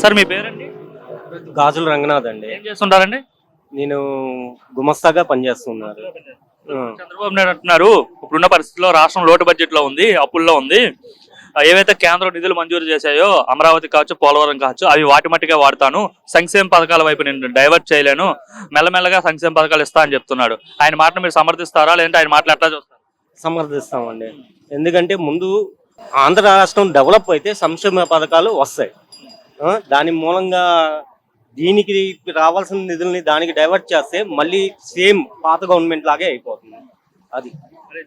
Sir మీ పేరండి? గాజుల రంగనాథ్ అండి. ఏం చేస్తుంటారండి? నేను గుమస్తాగా పనిచేస్తున్నాను. ఆ, చంద్రబాబు నాయుడు అంటున్నారు ఇప్పుడున్న పరిస్థితిలో రాష్ట్రం లోటు బడ్జెట్లో ఉంది అప్పుల్లో ఉంది. ఏవైతే కేంద్రం నిధులు మంజూరు చేశాయో అమరావతి కావచ్చు పోలవరం కావచ్చు అవి వాటి మట్టిగా వాడతాను. సంక్షేమ పథకాల వైపు నేను డైవర్ట్ చేయలేను. మెల్లమెల్లగా సంక్షేమ పథకాలు ఇస్తా అని చెప్తున్నాడు. ఆయన మాటను మీరు సమర్థిస్తారా లేదంటే ఆయన మాటలు ఎట్లా చూస్తారు? సమర్థిస్తామండి. ఎందుకంటే ముందు ఆంధ్ర రాష్ట్రం డెవలప్ అయితే సంక్షేమ పథకాలు వస్తాయి. దాని మూలంగా దీనికి రావాల్సిన నిధుల్ని దానికి డైవర్ట్ చేస్తే మళ్ళీ సేమ్ పాత గవర్నమెంట్ లాగే అయిపోతుంది. అది.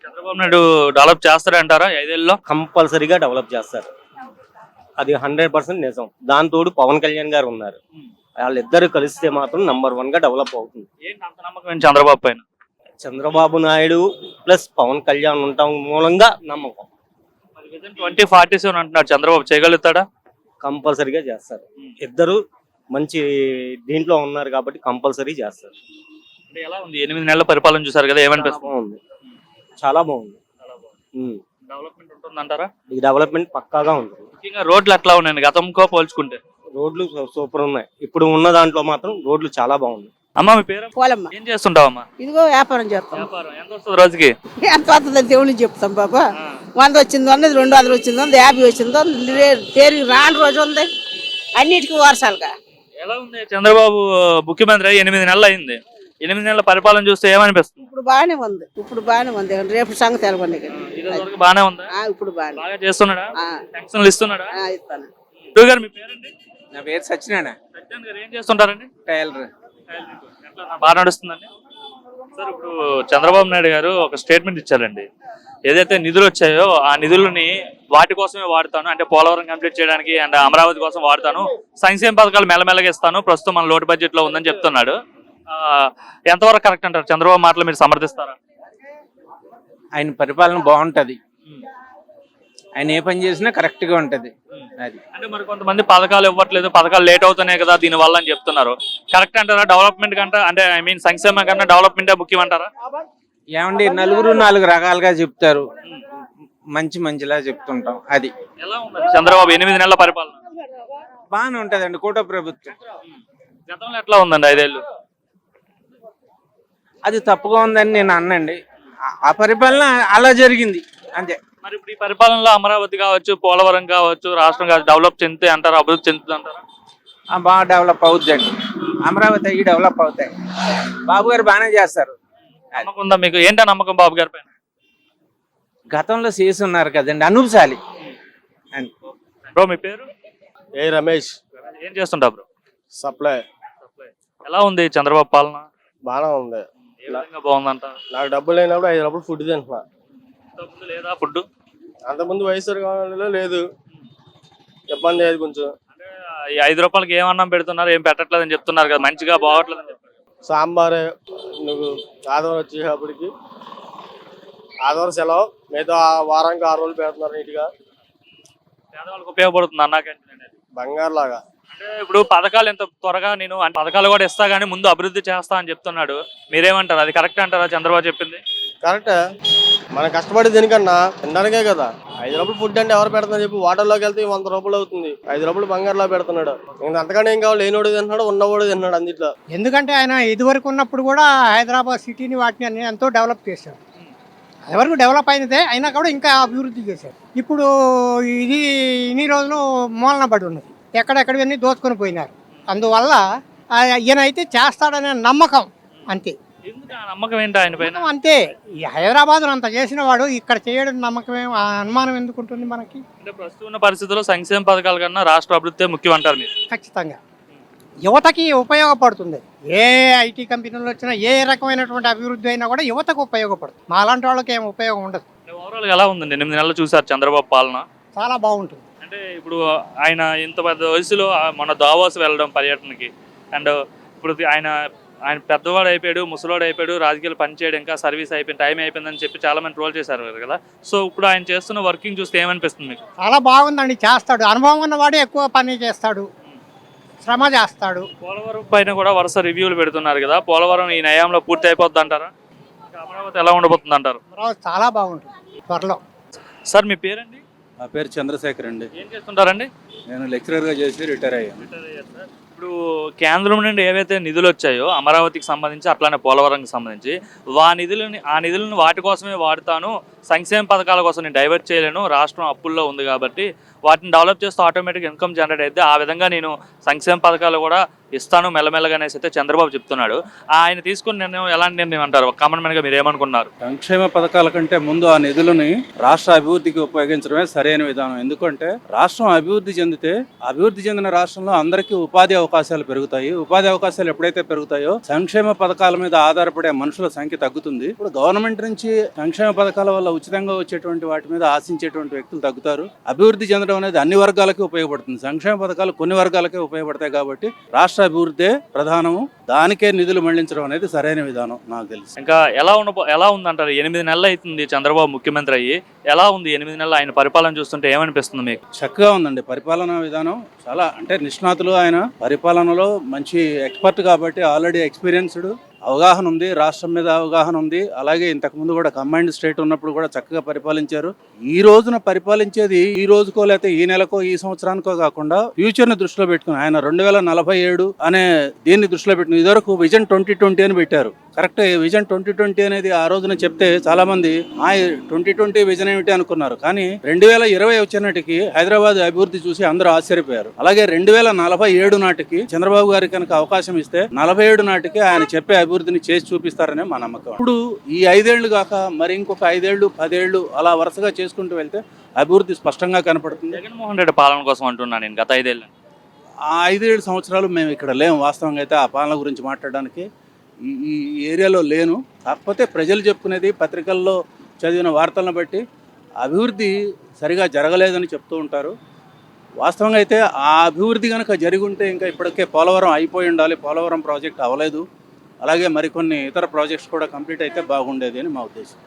చంద్రబాబు నాయుడు డెవలప్ చేస్తారంటారా ఐదేళ్ళలో? కంపల్సరీగా డెవలప్ చేస్తారు. అది హండ్రెడ్ పర్సెంట్ నిజం. దాని తోడు పవన్ కళ్యాణ్ గారు ఉన్నారు. వాళ్ళిద్దరు కలిస్తే మాత్రం నంబర్ వన్గా డెవలప్ అవుతుంది. ఏంటి అంత నమ్మకం ఏంటి చంద్రబాబు పైన? చంద్రబాబు నాయుడు ప్లస్ పవన్ కళ్యాణ్ ఉండటం మూలంగా నమ్మకం. ట్వంటీ ఫార్టీ సెవెన్ అంటున్నాడు చంద్రబాబు చేయగలుగుతాడా? కంపల్సరీగా చేస్తారు. ఇద్దరు మంచి దీంట్లో ఉన్నారు కాబట్టి కంపల్సరీ చేస్తారు. అంటే ఎలా ఉంది? ఎనిమిది నెలల పరిపాలన చూసారు కదా ఏమనిపిస్తుంది? బాగుంది. చాలా బాగుంది. ఉమ్. డెవలప్మెంట్ ఉంటుందంటారా? ఈ డెవలప్మెంట్ పక్కాగా ఉంది ముఖ్యంగా రోడ్లు ఎట్లా ఉన్నాయండి గతంకో పోల్చుకుంటే. రోడ్లు సూపర్ ఉన్నాయి. ఇప్పుడు ఉన్న దాంట్లో మాత్రం రోడ్లు చాలా బాగున్నాయి. అమ్మ మీ పేరు? పోలమ్మ. ఏం చేస్తుంటావమ్మా? ఇదిగో వ్యాపారం చేస్తాం. వ్యాపారం. ఎంత వస్తుంది రోజుకి? ఎంత వస్తుందని దేవుని చెప్తాం బాబా. వంద వచ్చింది వంద రెండు వందలు వచ్చింది వంద యాభై వచ్చింది తేరి రాని రోజు ఉంది. అన్నిటికీ వర్షాలుగా ఎలా ఉంది చంద్రబాబు ముఖ్యమంత్రి అయ్యి ఎనిమిది నెలలు అయింది. ఎనిమిది నెలల పరిపాలన చూస్తే ఏమనిపిస్తుంది? ఇప్పుడు బాగానే ఉంది ఇప్పుడు బాగానే ఉంది. రేపు సంగతి తెలవండి బాగానే ఉందా? ఆ, ఇప్పుడు బాగా చేస్తున్నాడా? పెన్షన్లు ఇస్తున్నాడా? ఆ, ఇస్తాను. గారు మీ పేరండి? నా పేరు సత్యనారాయణ సత్యాన్ గారు ఏం చేస్తుంటారండి? టైలర్. బాగా నడుస్తుందండి? సార్ ఇప్పుడు చంద్రబాబు నాయుడు గారు ఒక స్టేట్మెంట్ ఇచ్చారండి. ఏదైతే నిధులు వచ్చాయో ఆ నిధులని వాటి కోసమే వాడతాను. అంటే పోలవరం కంప్లీట్ చేయడానికి అండ్ అమరావతి కోసం వాడతాను. సంక్షేమ పథకాలు మెల్లమెల్లగా ఇస్తాను. ప్రస్తుతం మన లోటు బడ్జెట్లో ఉందని చెప్తున్నాడు. ఎంతవరకు కరెక్ట్ అంటారు? చంద్రబాబు మాటలు మీరు సమర్థిస్తారా? ఆయన పరిపాలన బాగుంటది. ఆయన ఏ పని చేసినా కరెక్ట్గా ఉంటది అది. అంటే మరి కొంతమంది పథకాలు ఇవ్వట్లేదు. పథకాలు లేట్ అవుతున్నాయి కదా దీని వల్ల అని చెప్తున్నారు. కరెక్ట్ అంటారా? డెవలప్మెంట్ కంటే అంటే ఐ మీన్ సంక్షేమం కన్నా డెవలప్మెంట్ ముఖ్యం అంటారా ఏమండి నలుగురు నాలుగు రకాలుగా చెప్తారు. మంచి మంచిలా చెప్తుంటాం అది. ఎలా చంద్రబాబు ఎనిమిది నెలల పరిపాలన. బాగానే ఉంటదండి కూట ప్రభుత్వం. గతంలో ఎట్లా ఉందండి ఐదేళ్ళు? అది తప్పుగా ఉందని నేను అన్నండి. ఆ- ఆ పరిపాలన అలా జరిగింది అంతే. మరి ఇప్పుడు ఈ పరిపాలనలో అమరావతి కావచ్చు పోలవరం కావచ్చు రాష్ట్రం కావచ్చు డెవలప్ చెందుతాయి అంటారా అభివృద్ధి చెందుతుంది అంటారా? ఆ, బాగా డెవలప్ అవుద్దండి. అమరావతి అయ్యి డెవలప్ అవుతాయి. బాబు గారు బాగానే చేస్తారు. నమ్మకం ఉందా మీకు? ఏంటా నమ్మకం బాబు గారి పైన? గతంలో చేసి ఉన్నారు కదండి అనూపుశాలి అని. బ్రో మీ పేరు? ఏ రమేష్. ఏం చేస్తుంటా బ్రో? సప్లై. ఎలా ఉంది చంద్రబాబు పాలన? బాగానే ఉంది. ఏ విధంగా బాగుందంట? నాకు డబ్బులు లేనప్పుడు ఐదు రూపాయలు ఫుడ్ తింటున్నా. ఇంతకుముందు లేదా ఫుడ్ అంతకుముందు వైఎస్ఆర్ కాలంలో లేదు. ఇబ్బంది అయ్యేది కొంచెం. అంటే ఈ ఐదు రూపాయలకి ఏం అన్నం పెడుతున్నారు ఏం పెట్టట్లేదని చెప్తున్నారు కదా మంచిగా బాగోట్లేదని సాంబారే నువ్వు ఆదివారం వచ్చేటప్పటికి ఆదివారం సెలవు. మిగతా వారానికి ఆరు రోజులు పెడుతున్నారు నీట్గా. పేదవాళ్ళకి ఉపయోగపడుతుంది అన్నా క్యాంటీన్ అనేది. బంగారు లాగా అంటే ఇప్పుడు పథకాలు ఎంత త్వరగా నేను అంటే పథకాలు కూడా ఇస్తా కానీ ముందు అభివృద్ధి చేస్తా అని చెప్తున్నాడు. మీరేమంటారు? అది కరెక్ట్ అంటారా? చంద్రబాబు చెప్పింది? కరెక్ట్. మనం కష్టపడి దేనికన్నా తినడానికే కదా. ఐదు రూపాయలు ఫుడ్ అంటే ఎవరు పెడుతున్నారు చెప్పి వాటర్లోకి వెళ్తే వంద రూపాయలు అవుతుంది. ఐదు రూపాయలు బంగారులో పెడుతున్నాడు. ఇంకా అంతకంటే ఏం కావాలి? లేనోడు తింటున్నాడు ఉన్నవాడు తింటున్నాడు అందిట్లో ఎందుకంటే ఆయన ఇదివరకు ఉన్నప్పుడు కూడా హైదరాబాద్ సిటీని వాటిని అన్ని ఎంతో డెవలప్ చేశారు. అదివరకు డెవలప్ అయినదే అయినా కూడా ఇంకా అభివృద్ధి చేశారు. ఇప్పుడు ఇది ఇన్ని రోజులు మూలన పడి ఉన్నది. ఎక్కడెక్కడవన్నీ దోచుకొని పోయినారు. అందువల్ల ఈయన అయితే చేస్తాడనే నమ్మకం అంతే. ఎందుకు ఆ నమ్మకం ఏంటి ఆయన పైన? అంతే. ఈ హైదరాబాద్ అంత చేసిన వాడు ఇక్కడ చేయడం నమ్మకం ఏం ఆ అనుమానం ఎందుకు ఉంటుంది మనకి? అంటే ప్రస్తుతం ఉన్న పరిస్థితుల్లో సంక్షేమ పథకాల కన్నా రాష్ట్ర అభివృద్ధి ముఖ్యం అంటారు మీరు. ఖచ్చితంగా. యువతకి ఉపయోగపడుతుంది. ఏ ఐటీ కంపెనీలు వచ్చినా ఏ రకమైనటువంటి అభివృద్ధి అయినా కూడా యువతకు ఉపయోగపడుతుంది. మాలాంటి వాళ్ళకి ఏం ఉపయోగం ఉండదు. ఓవరాల్ ఎలా ఉందండి? ఎనిమిది నెలలు చూసారు చంద్రబాబు పాలన. చాలా బాగుంటుంది. అంటే ఇప్పుడు ఆయన ఇంత పెద్ద వయసులో ఆ మన దావోస్ వెళ్ళడం పర్యటనకి. అండ్ ఇప్పుడు ఆయన ఆయన పెద్దవాడు అయిపోయాడు ముసలోడు అయిపోయాడు రాజకీయాలు పనిచేయడం ఇంకా సర్వీస్ అయిపోయింది టైం అయిపోయిందని చెప్పి చాలా మంది ట్రోల్ చేశారు కదా. సో ఇప్పుడు ఆయన చేస్తున్న వర్కింగ్ చూస్తే ఏమనిపిస్తుంది మీకు? చాలా బాగుందండి చేస్తాడు. అనుభవం ఉన్నవాడే ఎక్కువ పని చేస్తాడు. శ్రమ చేస్తాడు. పోలవరం పైన కూడా వరుస రివ్యూలు పెడుతున్నారు కదా. పోలవరం ఈ నయాంలో పూర్తి అయిపోద్ది అంటారా? అమరావతి ఎలా ఉండబోతుంది అంటారు? అమరావతి చాలా బాగుంటుంది త్వరలో. సార్ మీ పేరండి? నా పేరు చంద్రశేఖర్ అండి. ఏం చేస్తుంటారండి? నేను లెక్చరర్గా చేసి రిటైర్ అయ్యాను. ఇప్పుడు కేంద్రం నుండి ఏవైతే నిధులు వచ్చాయో అమరావతికి సంబంధించి అట్లానే పోలవరంకి సంబంధించి వా నిధులని ఆ నిధులను వాటి కోసమే వాడుతాను సంక్షేమ పథకాల కోసం నేను డైవర్ట్ చేయలేను రాష్ట్రం అప్పుల్లో ఉంది కాబట్టి వాటిని డెవలప్ చేస్తే ఆటోమేటిక్ ఇన్కమ్ జనరేట్ అయితే ఆ విధంగా నేను సంక్షేమ పథకాలు కూడా ఇస్తాను మెల్లమెల్లగా అనేసి అయితే చంద్రబాబు చెప్తున్నాడు. ఆయన తీసుకున్న నిర్ణయం ఎలాంటి నిర్ణయం అంటారు? కామన్ మ్యాన్గా మీరు ఏమనుకున్నారు సంక్షేమ పథకాల కంటే ముందు ఆ నిధులని రాష్ట్ర అభివృద్ధికి ఉపయోగించడమే సరైన విధానం. ఎందుకంటే రాష్ట్రం అభివృద్ధి చెందితే అభివృద్ధి చెందిన రాష్ట్రంలో అందరికీ ఉపాధి అవకాశాలు పెరుగుతాయి. ఉపాధి అవకాశాలు ఎప్పుడైతే పెరుగుతాయో సంక్షేమ పథకాల మీద ఆధారపడే మనుషుల సంఖ్య తగ్గుతుంది. ఇప్పుడు గవర్నమెంట్ నుంచి సంక్షేమ పథకాల వల్ల ఉచితంగా వచ్చేటువంటి వాటి మీద ఆశించేటువంటి వ్యక్తులు తగ్గుతారు. అభివృద్ధి చెందడం అనేది అన్ని వర్గాలకి ఉపయోగపడుతుంది. సంక్షేమ పథకాలు కొన్ని వర్గాలకే ఉపయోగపడతాయి కాబట్టి రాష్ట్ర అభివృద్ధే ప్రధానము. దానికే నిధులు మళ్ళించడం అనేది సరైన విధానం నాకు తెలిసి. ఇంకా ఎలా ఉన్న ఎలా ఉందంటారు? ఎనిమిది నెలలు అవుతుంది చంద్రబాబు ముఖ్యమంత్రి అయ్యి. ఎలా ఉంది ఎనిమిది నెలలు ఆయన పరిపాలన చూస్తుంటే ఏమనిపిస్తుంది మీకు? చక్కగా ఉందండి. పరిపాలనా విధానం చాలా అంటే నిష్ణాతులు ఆయన. పరిపాలనలో మంచి ఎక్స్పర్ట్ కాబట్టి ఆల్రెడీ ఎక్స్పీరియన్స్డ్ అవగాహన ఉంది రాష్ట్రం మీద అవగాహన ఉంది. అలాగే ఇంతకుముందు కూడా కంబైండ్ స్టేట్ ఉన్నప్పుడు కూడా చక్కగా పరిపాలించారు. ఈ రోజున పరిపాలించేది ఈ రోజుకో లేకపోతే ఈ నెలకో ఈ సంవత్సరానికో కాకుండా ఫ్యూచర్ని దృష్టిలో పెట్టుకుని ఆయన రెండు వేల నలభై ఏడు అనే దీన్ని దృష్టిలో పెట్టుకుని ఇదివరకు విజన్ ట్వంటీ ట్వంటీ అని పెట్టారు. కరెక్ట్ విజన్ ట్వంటీ ట్వంటీ అనేది ఆ రోజున చెప్తే చాలా మంది ఆ ట్వంటీ ట్వంటీ విజన్ ఏమిటి? అనుకున్నారు. కానీ రెండు వేల ఇరవై వచ్చినటికి హైదరాబాద్ అభివృద్ధి చూసి అందరూ ఆశ్చర్యపోయారు. అలాగే రెండు వేల నలభై ఏడు నాటికి చంద్రబాబు గారికి కనుక అవకాశం ఇస్తే నలభై ఏడు నాటికి ఆయన చెప్పే అభివృద్ధిని చేసి చూపిస్తారనే మా నమ్మకం. ఇప్పుడు ఈ ఐదేళ్ళు కాక మరి ఇంకొక ఐదేళ్ళు పదేళ్ళు అలా వరుసగా చేసుకుంటూ వెళ్తే అభివృద్ధి స్పష్టంగా కనపడుతుంది. జగన్మోహన్ రెడ్డి పాలన కోసం అంటున్నాను నేను గత ఐదేళ్ళు. ఆ ఐదేడు సంవత్సరాలు మేము ఇక్కడ లేము. వాస్తవంగా అయితే ఆ పాలన గురించి మాట్లాడడానికి ఈ ఏరియాలో లేను. కాకపోతే ప్రజలు చెప్పుకునేది పత్రికల్లో చదివిన వార్తలను బట్టి అభివృద్ధి సరిగా జరగలేదని చెప్తూ ఉంటారు. వాస్తవంగా అయితే ఆ అభివృద్ధి కనుక జరిగి ఉంటే ఇంకా ఇప్పటికే పోలవరం అయిపోయి ఉండాలి పోలవరం ప్రాజెక్ట్ అవ్వలేదు. అలాగే మరికొన్ని ఇతర ప్రాజెక్ట్స్ కూడా కంప్లీట్ అయితే బాగుండేది అని మా ఉద్దేశం.